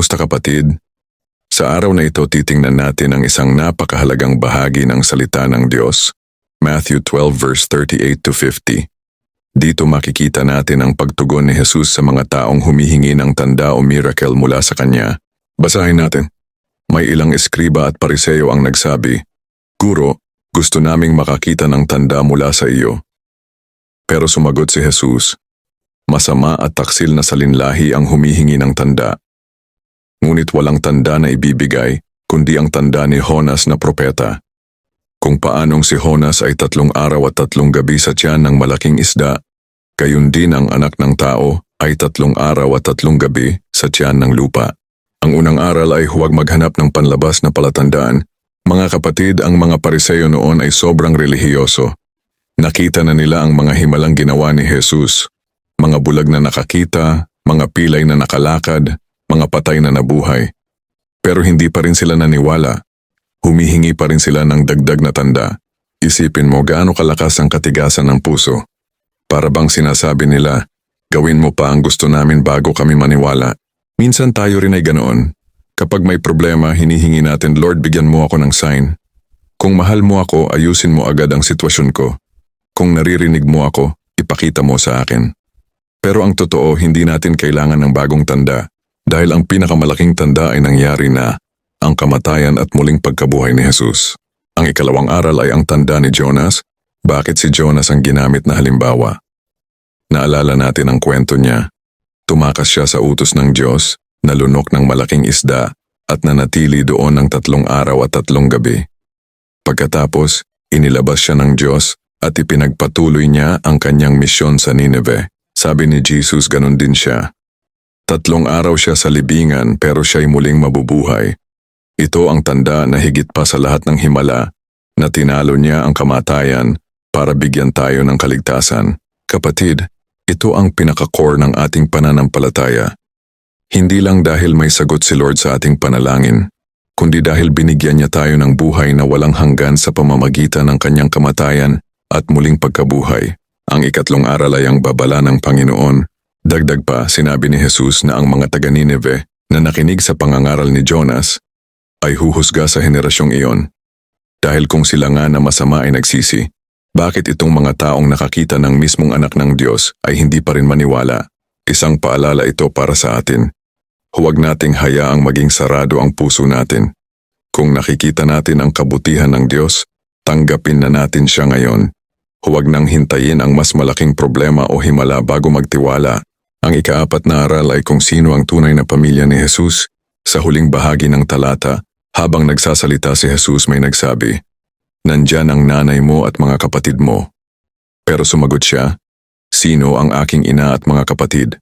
Kumusta kapatid? Sa araw na ito titingnan natin ang isang napakahalagang bahagi ng salita ng Diyos, Matthew 12 verse 38 to 50. Dito makikita natin ang pagtugon ni Jesus sa mga taong humihingi ng tanda o miracle mula sa Kanya. Basahin natin. May ilang eskriba at pariseo ang nagsabi, Guro, gusto naming makakita ng tanda mula sa iyo. Pero sumagot si Jesus, Masama at taksil na salinlahi ang humihingi ng tanda. Ngunit walang tanda na ibibigay, kundi ang tanda ni Honas na propeta. Kung paanong si Honas ay tatlong araw at tatlong gabi sa tiyan ng malaking isda, gayon din ang anak ng tao ay tatlong araw at tatlong gabi sa tiyan ng lupa. Ang unang aral ay huwag maghanap ng panlabas na palatandaan. Mga kapatid, ang mga pariseo noon ay sobrang relihiyoso. Nakita na nila ang mga himalang ginawa ni Jesus. Mga bulag na nakakita, mga pilay na nakalakad, mga patay na nabuhay. Pero hindi pa rin sila naniwala. Humihingi pa rin sila ng dagdag na tanda. Isipin mo gaano kalakas ang katigasan ng puso. Para bang sinasabi nila, gawin mo pa ang gusto namin bago kami maniwala. Minsan tayo rin ay ganoon. Kapag may problema, hinihingi natin, Lord, bigyan mo ako ng sign. Kung mahal mo ako, ayusin mo agad ang sitwasyon ko. Kung naririnig mo ako, ipakita mo sa akin. Pero ang totoo, hindi natin kailangan ng bagong tanda dahil ang pinakamalaking tanda ay nangyari na ang kamatayan at muling pagkabuhay ni Jesus. Ang ikalawang aral ay ang tanda ni Jonas. Bakit si Jonas ang ginamit na halimbawa? Naalala natin ang kwento niya. Tumakas siya sa utos ng Diyos, nalunok ng malaking isda at nanatili doon ng tatlong araw at tatlong gabi. Pagkatapos, inilabas siya ng Diyos at ipinagpatuloy niya ang kanyang misyon sa Nineveh. Sabi ni Jesus ganon din siya. Tatlong araw siya sa libingan pero siya'y muling mabubuhay. Ito ang tanda na higit pa sa lahat ng himala na tinalo niya ang kamatayan para bigyan tayo ng kaligtasan. Kapatid, ito ang pinaka-core ng ating pananampalataya. Hindi lang dahil may sagot si Lord sa ating panalangin, kundi dahil binigyan niya tayo ng buhay na walang hanggan sa pamamagitan ng kanyang kamatayan at muling pagkabuhay. Ang ikatlong aral ay ang babala ng Panginoon. Dagdag pa, sinabi ni Jesus na ang mga taga Nineveh na nakinig sa pangangaral ni Jonas ay huhusga sa henerasyong iyon. Dahil kung sila nga na masama ay nagsisi, bakit itong mga taong nakakita ng mismong anak ng Diyos ay hindi pa rin maniwala? Isang paalala ito para sa atin. Huwag nating hayaang maging sarado ang puso natin. Kung nakikita natin ang kabutihan ng Diyos, tanggapin na natin siya ngayon. Huwag nang hintayin ang mas malaking problema o himala bago magtiwala. Ang ikaapat na aral ay kung sino ang tunay na pamilya ni Jesus. Sa huling bahagi ng talata, habang nagsasalita si Jesus may nagsabi, Nandyan ang nanay mo at mga kapatid mo. Pero sumagot siya, Sino ang aking ina at mga kapatid?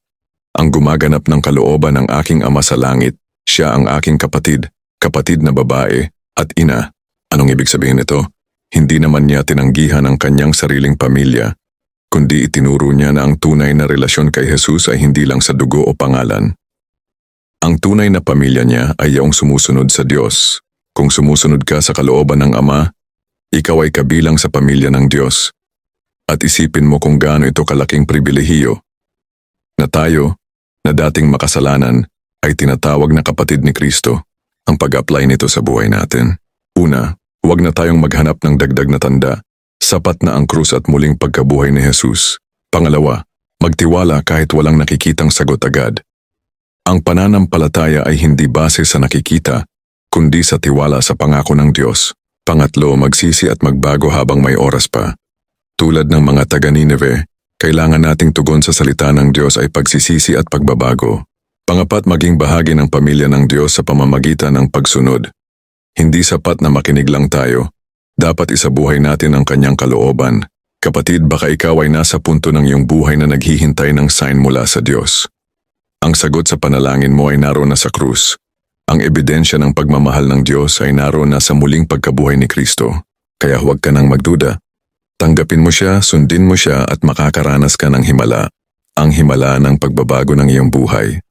Ang gumaganap ng kalooban ng aking ama sa langit, siya ang aking kapatid, kapatid na babae, at ina. Anong ibig sabihin nito? Hindi naman niya tinanggihan ang kanyang sariling pamilya, kundi itinuro niya na ang tunay na relasyon kay Jesus ay hindi lang sa dugo o pangalan. Ang tunay na pamilya niya ay yaong sumusunod sa Diyos. Kung sumusunod ka sa kalooban ng Ama, ikaw ay kabilang sa pamilya ng Diyos. At isipin mo kung gaano ito kalaking pribilehiyo na tayo, na dating makasalanan, ay tinatawag na kapatid ni Kristo. Ang pag-apply nito sa buhay natin. Una, huwag na tayong maghanap ng dagdag na tanda. Sapat na ang krus at muling pagkabuhay ni Jesus. Pangalawa, magtiwala kahit walang nakikitang sagot agad. Ang pananampalataya ay hindi base sa nakikita, kundi sa tiwala sa pangako ng Diyos. Pangatlo, magsisi at magbago habang may oras pa. Tulad ng mga taga Nineveh, kailangan nating tugon sa salita ng Diyos ay pagsisisi at pagbabago. Pangapat, maging bahagi ng pamilya ng Diyos sa pamamagitan ng pagsunod. Hindi sapat na makinig lang tayo. Dapat isabuhay natin ang kanyang kalooban. Kapatid, baka ikaw ay nasa punto ng iyong buhay na naghihintay ng sign mula sa Diyos. Ang sagot sa panalangin mo ay naroon na sa krus. Ang ebidensya ng pagmamahal ng Diyos ay naroon na sa muling pagkabuhay ni Kristo. Kaya huwag ka nang magduda. Tanggapin mo siya, sundin mo siya at makakaranas ka ng himala. Ang himala ng pagbabago ng iyong buhay.